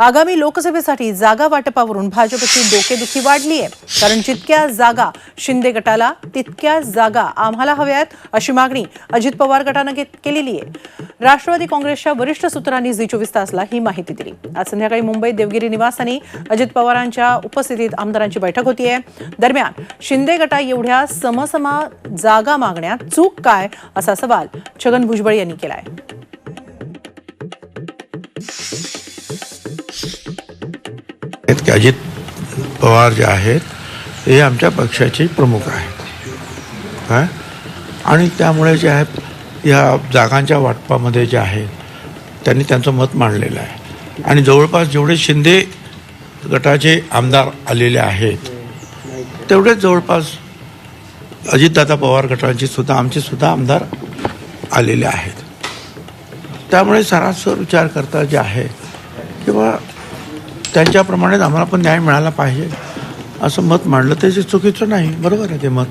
आगामी लोकसभेसाठी जागा वाटपावरून भाजपची डोकेदुखी वाढली आहे कारण जितक्या जागा शिंदे गटाला तितक्या जागा आम्हाला हव्यात अशी मागणी अजित पवार गटानं केलेली आहे. राष्ट्रवादी काँग्रेसच्या वरिष्ठ सूत्रांनी झी चोवीस तासला ही माहिती दिली. आज संध्याकाळी मुंबईत देवगिरी निवासानी अजित पवारांच्या उपस्थितीत आमदारांची बैठक होतीये. दरम्यान शिंदे गटा एवढ्या समसमा जागा मागण्यात चूक काय असा सवाल छगन भुजबळ यांनी केलाय. आहे की अजित पवार जे आहेत हे आमच्या पक्षाचे प्रमुख आहेत. काय आणि त्यामुळे जे आहेत या जागांच्या वाटपामध्ये जे आहे त्यांनी त्यांचं मत मांडलेलं आहे. आणि जवळपास जेवढे शिंदे गटाचे आमदार आलेले आहेत तेवढेच जवळपास अजितदादा पवार गटांचे सुद्धा आमचे सुद्धा आमदार आलेले आहेत. त्यामुळे सरासर विचार करता जे आहे किंवा त्यांच्याप्रमाणेच आम्हाला पण न्याय मिळाला पाहिजे. असं मत मांडलं. त्याचे चुकीचं नाही. बरोबर आहे ते मत.